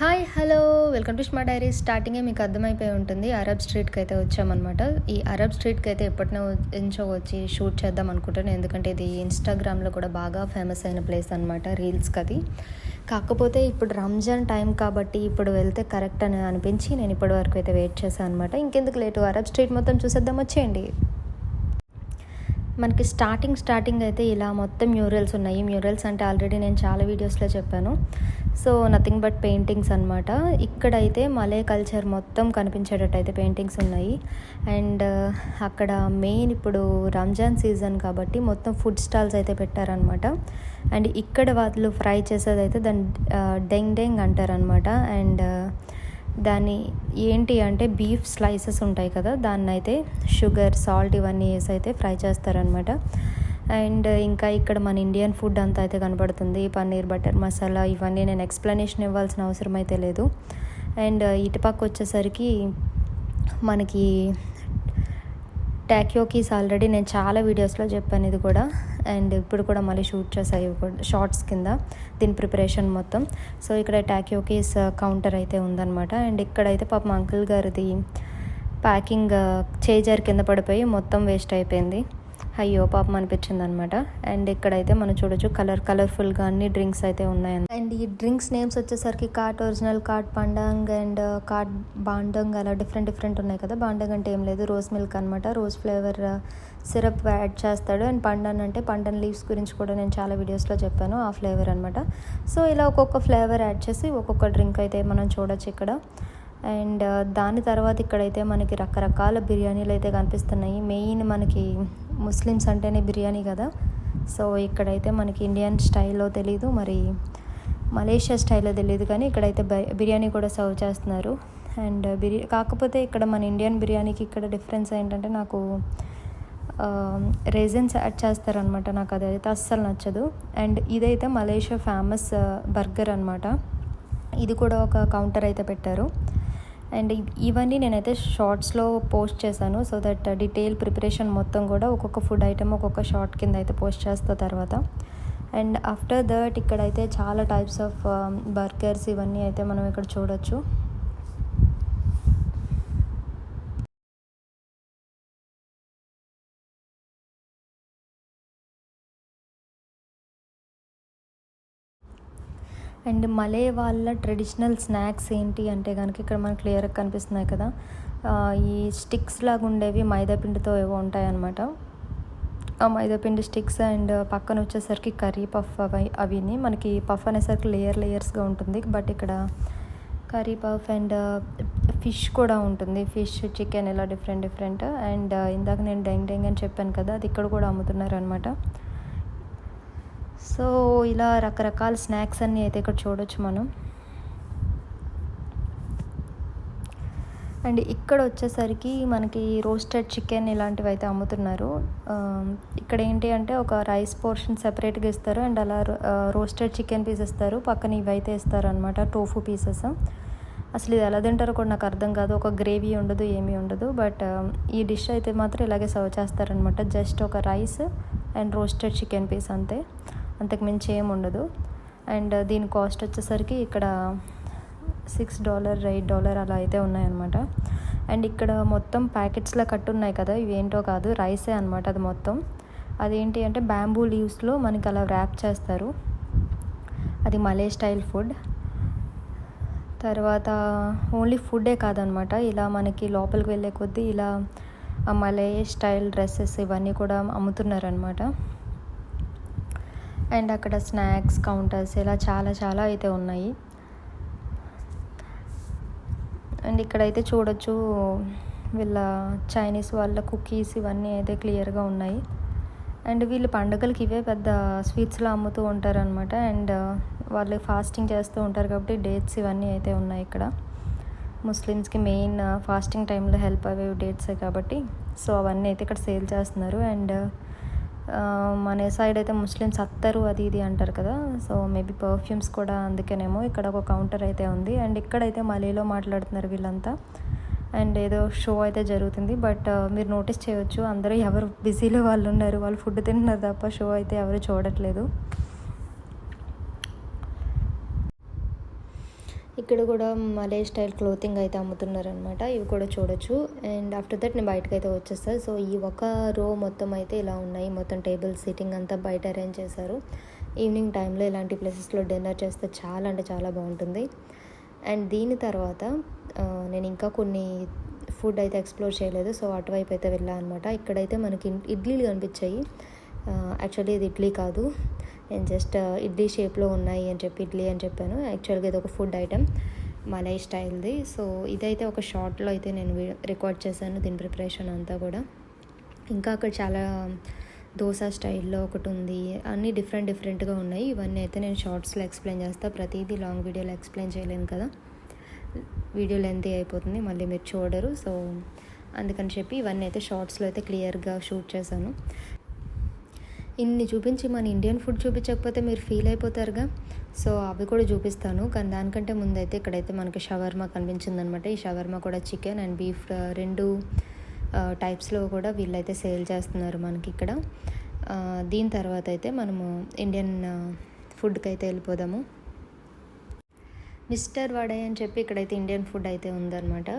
Hi hello welcome to smart diary స్టార్టింగే మీకు అర్థమైపోయి ఉంటుంది. అరబ్ స్ట్రీట్కి అయితే వచ్చామన్నమాట. ఈ అరబ్ స్ట్రీట్కి అయితే ఎప్పటినో నుంచో వచ్చి షూట్ చేద్దాం అనుకుంటాను ఎందుకంటే ఇది ఇన్స్టాగ్రామ్లో కూడా బాగా ఫేమస్ అయిన ప్లేస్ అనమాట రీల్స్కి అది కాకపోతే ఇప్పుడు రంజాన్ టైం కాబట్టి ఇప్పుడు వెళ్తే కరెక్ట్ అని అనిపించి నేను ఇప్పటి వరకు అయితే వెయిట్ చేశాను అనమాట ఇంకెందుకు లేటు? అరబ్ స్ట్రీట్ మొత్తం చూసేద్దాం. వచ్చేయండి. మనకి స్టార్టింగ్ స్టార్టింగ్ అయితే ఇలా మొత్తం మ్యూరల్స్ ఉన్నాయి. మ్యూరల్స్ అంటే ఆల్రెడీ నేను చాలా వీడియోస్లో చెప్పాను. సో నథింగ్ బట్ పెయింటింగ్స్ అనమాట ఇక్కడైతే మలే కల్చర్ మొత్తం కనిపించేటట్టు అయితే పెయింటింగ్స్ ఉన్నాయి. అండ్ uh, అక్కడ మెయిన్ ఇప్పుడు రంజాన్ సీజన్ కాబట్టి మొత్తం ఫుడ్ స్టాల్స్ అయితే పెట్టారనమాట అండ్ ఇక్కడ వాళ్ళు ఫ్రై చేసేది అయితే దాని uh, డెంగ్ డెంగ్ అంటారనమాట అండ్ uh, దాన్ని ఏంటి అంటే బీఫ్ స్లైసెస్ ఉంటాయి కదా దాన్ని అయితే షుగర్ సాల్ట్ ఇవన్నీ వేసి అయితే ఫ్రై చేస్తారనమాట అండ్ ఇంకా ఇక్కడ మన ఇండియన్ ఫుడ్ అంతా అయితే కనబడుతుంది. పన్నీర్ బటర్ మసాలా ఇవన్నీ నేను ఎక్స్ప్లెనేషన్ ఇవ్వాల్సిన అవసరం అయితే లేదు. అండ్ ఇటుపక్క వచ్చేసరికి మనకి టాక్యోకీస్ ఆల్రెడీ నేను చాలా వీడియోస్లో చెప్పాను ఇది కూడా. అండ్ ఇప్పుడు కూడా మళ్ళీ షూట్ చేసాయి షార్ట్స్ కింద దీని ప్రిపరేషన్ మొత్తం. సో ఇక్కడ టాక్యోకీస్ కౌంటర్ అయితే ఉందన్నమాట. అండ్ ఇక్కడైతే పాపం అంకుల్ గారిది ప్యాకింగ్ చేజర్ కింద పడిపోయి మొత్తం వేస్ట్ అయిపోయింది. అయ్యో పాపం అనిపించింది అనమాట అండ్ ఇక్కడైతే మనం చూడొచ్చు కలర్ కలర్ఫుల్గా అన్ని డ్రింక్స్ అయితే ఉన్నాయి అండ్ ఈ డ్రింక్స్ నేమ్స్ వచ్చేసరికి కాట్ ఒరిజినల్ కాట్ పండంగ్ అండ్ కాట్ బాండంగ్ అలా డిఫరెంట్ డిఫరెంట్ ఉన్నాయి కదా. బాండంగ్ అంటే ఏం లేదు రోజ్ మిల్క్ అనమాట రోజ్ ఫ్లేవర్ సిరప్ యాడ్ చేస్తాడు. అండ్ పండన్ అంటే పండన్ లీవ్స్ గురించి కూడా నేను చాలా వీడియోస్లో చెప్పాను ఆ ఫ్లేవర్ అనమాట సో ఇలా ఒక్కొక్క ఫ్లేవర్ యాడ్ చేసి ఒక్కొక్క డ్రింక్ అయితే మనం చూడొచ్చు ఇక్కడ. అండ్ దాని తర్వాత ఇక్కడైతే మనకి రకరకాల బిర్యానీలు అయితే కనిపిస్తున్నాయి. మెయిన్ మనకి ముస్లిమ్స్ అంటేనే బిర్యానీ కదా. సో ఇక్కడైతే మనకి ఇండియన్ స్టైల్లో తెలీదు మరి మలేషియా స్టైల్లో తెలియదు కానీ ఇక్కడైతే బిర్యానీ కూడా సర్వ్ చేస్తున్నారు. అండ్ బిర్యా కాకపోతే ఇక్కడ మన ఇండియన్ బిర్యానీకి ఇక్కడ డిఫరెన్స్ ఏంటంటే నాకు రేజన్స్ యాడ్ చేస్తారనమాట. నాకు అదైతే అస్సలు నచ్చదు. అండ్ ఇదైతే మలేషియా ఫేమస్ బర్గర్ అనమాట ఇది కూడా ఒక కౌంటర్ అయితే పెట్టారు. అండ్ ఇవన్నీ నేనైతే షార్ట్స్లో పోస్ట్ చేశాను. సో దట్ డీటెయిల్ ప్రిపరేషన్ మొత్తం కూడా ఒక్కొక్క ఫుడ్ ఐటమ్ ఒక్కొక్క షార్ట్ కింద అయితే పోస్ట్ చేస్తా తర్వాత. అండ్ ఆఫ్టర్ దట్ ఇక్కడైతే చాలా టైప్స్ ఆఫ్ బర్గర్స్ ఇవన్నీ అయితే మనం ఇక్కడ చూడొచ్చు. అండ్ మలే వాళ్ళ ట్రెడిషనల్ స్నాక్స్ ఏంటి అంటే కనుక ఇక్కడ మనకు క్లియర్గా కనిపిస్తున్నాయి కదా. ఈ స్టిక్స్ లాగా ఉండేవి మైదాపిండితో ఏవో ఉంటాయన్నమాట. ఆ మైదాపిండి స్టిక్స్ అండ్ పక్కన వచ్చేసరికి కర్రీ పఫ్ అవి అవిని మనకి పఫ్ అనేసరికి లేయర్ లేయర్స్గా ఉంటుంది. బట్ ఇక్కడ కర్రీ పఫ్ అండ్ ఫిష్ కూడా ఉంటుంది. ఫిష్ చికెన్ ఇలా డిఫరెంట్ డిఫరెంట్. అండ్ ఇందాక నేను డెంగ్ డెంగ్ అని చెప్పాను కదా అది ఇక్కడ కూడా అమ్ముతున్నారు అనమాట సో ఇలా రకరకాల స్నాక్స్ అన్నీ అయితే ఇక్కడ చూడొచ్చు మనం. అండ్ ఇక్కడ వచ్చేసరికి మనకి రోస్టెడ్ చికెన్ ఇలాంటివి అయితే అమ్ముతున్నారు. ఇక్కడ ఏంటి అంటే ఒక రైస్ పోర్షన్ సెపరేట్గా ఇస్తారు. అండ్ అలా రోస్టెడ్ చికెన్ పీస్ ఇస్తారు. పక్కన ఇవైతే ఇస్తారనమాట టోఫు పీసెస్. అసలు ఇది ఎలా తింటారో కూడా నాకు అర్థం కాదు. ఒక గ్రేవీ ఉండదు ఏమీ ఉండదు. బట్ ఈ డిష్ అయితే మాత్రం ఇలాగే సర్వ్ చేస్తారనమాట జస్ట్ ఒక rice and roasted chicken piece అంతే. అంతకు మించి ఏం ఉండదు. అండ్ దీని కాస్ట్ వచ్చేసరికి ఇక్కడ సిక్స్ డాలర్ ఎయిట్ డాలర్ అలా అయితే ఉన్నాయన్నమాట. అండ్ ఇక్కడ మొత్తం ప్యాకెట్స్లో కట్టున్నాయి కదా ఇవి ఏంటో కాదు రైసే అనమాట అది మొత్తం. అదేంటి అంటే బ్యాంబూ లీవ్స్లో మనకి అలా ర్యాప్ చేస్తారు. అది మలే స్టైల్ ఫుడ్. తర్వాత ఓన్లీ ఫుడ్డే కాదనమాట ఇలా మనకి లోపలికి వెళ్ళే కొద్దీ ఇలా మలే స్టైల్ డ్రెస్సెస్ ఇవన్నీ కూడా అమ్ముతున్నారనమాట అండ్ అక్కడ స్నాక్స్ కౌంటర్స్ ఇలా చాలా చాలా అయితే ఉన్నాయి. అండ్ ఇక్కడైతే చూడొచ్చు వీళ్ళ చైనీస్ వాళ్ళ కుకీస్ ఇవన్నీ అయితే క్లియర్గా ఉన్నాయి. అండ్ వీళ్ళు పండుగలకి ఇవే పెద్ద స్వీట్స్లో అమ్ముతూ ఉంటారనమాట అండ్ వాళ్ళు ఫాస్టింగ్ చేస్తూ ఉంటారు కాబట్టి డేట్స్ ఇవన్నీ అయితే ఉన్నాయి ఇక్కడ. ముస్లిమ్స్కి మెయిన్ ఫాస్టింగ్ టైంలో హెల్ప్ అయ్యే డేట్సే కాబట్టి సో అవన్నీ అయితే ఇక్కడ సేల్ చేస్తున్నారు. అండ్ మన సైడ్ అయితే ముస్లిమ్స్ అత్తరు అది ఇది అంటారు కదా. సో మేబీ పర్ఫ్యూమ్స్ కూడా అందుకేనేమో ఇక్కడ ఒక కౌంటర్ అయితే ఉంది. అండ్ ఇక్కడైతే మలీలో మాట్లాడుతున్నారు వీళ్ళంతా. అండ్ ఏదో షో అయితే జరుగుతుంది. బట్ మీరు నోటీస్ చేయొచ్చు అందరూ ఎవరు బిజీలో వాళ్ళు ఉన్నారు. వాళ్ళు ఫుడ్ తింటున్నారు తప్ప షో అయితే ఎవరు చూడట్లేదు. ఇక్కడ కూడా మలే స్టైల్ క్లోతింగ్ అయితే అమ్ముతున్నారనమాట ఇవి కూడా చూడొచ్చు. అండ్ ఆఫ్టర్ దట్ నేను బయటకు అయితే వచ్చేస్తాను సో ఈ ఒక రో మొత్తం అయితే ఇలా ఉన్నాయి. మొత్తం టేబుల్ సీటింగ్ అంతా బయట అరేంజ్ చేశారు. ఈవినింగ్ టైంలో ఇలాంటి ప్లేసెస్లో డిన్నర్ చేస్తే చాలా అంటే చాలా బాగుంటుంది. అండ్ దీని తర్వాత నేను ఇంకా కొన్ని ఫుడ్ అయితే ఎక్స్ప్లోర్ చేయలేదు. సో అటువైపు అయితే వెళ్ళాను అనమాట ఇక్కడైతే మనకి ఇడ్లీలు కనిపించాయి. యాక్చువల్లీ ఇది ఇడ్లీ కాదు. నేను జస్ట్ ఇడ్లీ షేప్లో ఉన్నాయి అని చెప్పి ఇడ్లీ అని చెప్పాను. యాక్చువల్గా ఇది ఒక ఫుడ్ ఐటెం మలై స్టైల్ది. సో ఇదైతే ఒక షార్ట్లో అయితే నేను రికార్డ్ చేశాను దీని ప్రిపరేషన్ అంతా కూడా. ఇంకా అక్కడ చాలా దోశ స్టైల్లో ఒకటి ఉంది. అన్నీ డిఫరెంట్ డిఫరెంట్గా ఉన్నాయి. ఇవన్నీ అయితే నేను షార్ట్స్లో ఎక్స్ప్లెయిన్ చేస్తాను ప్రతిదీ లాంగ్ వీడియోలో ఎక్స్ప్లెయిన్ చేయలేను కదా. వీడియో లెంత్ అయిపోతుంది. మళ్ళీ మీరు చూడరు. సో అందుకని చెప్పి ఇవన్నీ అయితే షార్ట్స్లో అయితే క్లియర్గా షూట్ చేశాను. ఇన్ని చూపించి మన ఇండియన్ ఫుడ్ చూపించకపోతే మీరు ఫీల్ అయిపోతారుగా. సో అవి కూడా చూపిస్తాను. కానీ దానికంటే ముందైతే ఇక్కడైతే మనకి షవర్మా కనిపించింది అనమాట ఈ షవర్మా కూడా చికెన్ అండ్ బీఫ్ రెండు టైప్స్లో కూడా వీళ్ళైతే సేల్ చేస్తున్నారు మనకి ఇక్కడ. దీని తర్వాత అయితే మనము ఇండియన్ ఫుడ్కి అయితే వెళ్ళిపోదాము. మిస్టర్ వడే అని చెప్పి ఇక్కడైతే ఇండియన్ ఫుడ్ అయితే ఉందన్నమాట.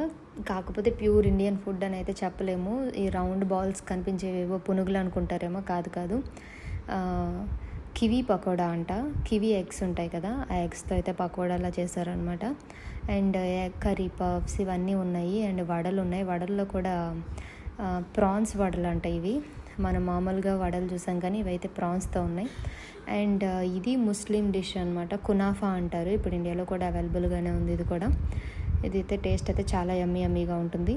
కాకపోతే ప్యూర్ ఇండియన్ ఫుడ్ అని అయితే చెప్పలేము. ఈ రౌండ్ బాల్స్ కనిపించేవేవో పునుగులు అనుకుంటారేమో కాదు కాదు. కివీ పకోడా అంట. కివీ ఎగ్స్ ఉంటాయి కదా ఆ ఎగ్స్తో అయితే పకోడాలా చేశారనమాట అండ్ కర్రీ పఫ్స్ ఇవన్నీ ఉన్నాయి. అండ్ వడలు ఉన్నాయి వడల్లో కూడా ప్రాన్స్ వడలు అంట ఇవి. మనం మామూలుగా వడలు చూసాం కానీ ఇవైతే ప్రాన్స్తో ఉన్నాయి. అండ్ ఇది ముస్లిం డిష్ అనమాట కునాఫా అంటారు. ఇప్పుడు ఇండియాలో కూడా అవైలబుల్గానే ఉంది ఇది కూడా. ఇది అయితే టేస్ట్ అయితే చాలా యమ్మీ యమ్మీగా ఉంటుంది.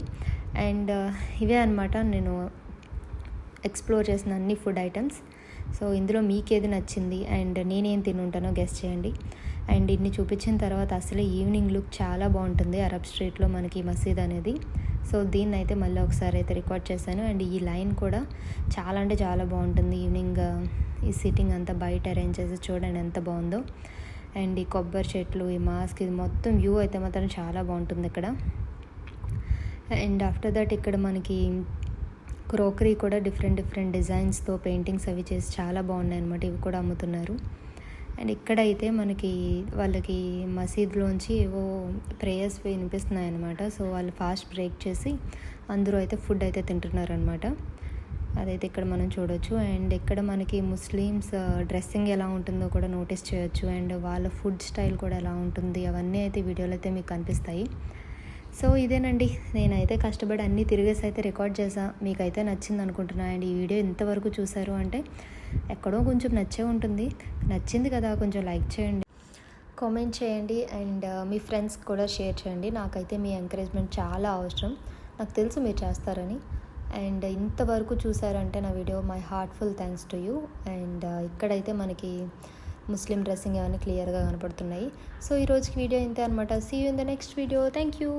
అండ్ ఇవే అనమాట నేను ఎక్స్ప్లోర్ చేసిన అన్ని ఫుడ్ ఐటమ్స్. సో ఇందులో మీకు ఏది నచ్చింది? అండ్ నేనేం తినుంటానో గెస్ట్ చేయండి. అండ్ ఇన్ని చూపించిన తర్వాత అసలే ఈవినింగ్ లుక్ చాలా బాగుంటుంది. అరబ్ స్ట్రీట్లో మనకి మసీద్ అనేది. సో దీన్ని అయితే మళ్ళీ ఒకసారి అయితే రికార్డ్ చేశాను. అండ్ ఈ లైన్ కూడా చాలా అంటే చాలా బాగుంటుంది. ఈవినింగ్ ఈ సిట్టింగ్ అంతా బయట అరేంజ్ చేసి చూడండి ఎంత బాగుందో. అండ్ ఈ కొబ్బరి చెట్లు ఈ మాస్క్ ఇది మొత్తం వ్యూ అయితే మాత్రం చాలా బాగుంటుంది ఇక్కడ. అండ్ ఆఫ్టర్ దట్ ఇక్కడ మనకి క్రోకరీ కూడా డిఫరెంట్ డిఫరెంట్ డిజైన్స్తో పెయింటింగ్స్ అవి చేసి చాలా బాగున్నాయి అనమాట ఇవి కూడా అమ్ముతున్నారు. అండ్ ఇక్కడైతే మనకి వాళ్ళకి మసీద్లోంచి ఏవో ప్రేయర్స్ వినిపిస్తున్నాయి అనమాట సో వాళ్ళు ఫాస్ట్ బ్రేక్ చేసి అందరూ అయితే ఫుడ్ అయితే తింటున్నారనమాట అదైతే ఇక్కడ మనం చూడొచ్చు. అండ్ ఇక్కడ మనకి ముస్లిమ్స్ డ్రెస్సింగ్ ఎలా ఉంటుందో కూడా నోటీస్ చేయొచ్చు. అండ్ వాళ్ళ ఫుడ్ స్టైల్ కూడా ఎలా ఉంటుంది అవన్నీ అయితే వీడియోలో అయితే మీకు కనిపిస్తాయి. సో ఇదేనండి. నేనైతే కష్టపడి అన్నీ తిరిగేసి అయితే రికార్డ్ చేసా. మీకైతే నచ్చింది అనుకుంటున్నా. అండ్ ఈ వీడియో ఎంతవరకు చూసారు అంటే ఎక్కడో కొంచెం నచ్చే ఉంటుంది. నచ్చింది కదా కొంచెం లైక్ చేయండి. కామెంట్ చేయండి. అండ్ uh, మీ ఫ్రెండ్స్ కూడా షేర్ చేయండి. నాకైతే మీ ఎంకరేజ్మెంట్ చాలా అవసరం. నాకు తెలుసు మీరు చేస్తారని. అండ్ ఇంతవరకు చూసారంటే నా video my heartful thanks to you. And uh, ఇక్కడైతే మనకి ముస్లిం డ్రెస్సింగ్ అవన్నీ క్లియర్గా కనపడుతున్నాయి. సో ఈ రోజుకి వీడియో ఇంతే అనమాట see you in the next video thank you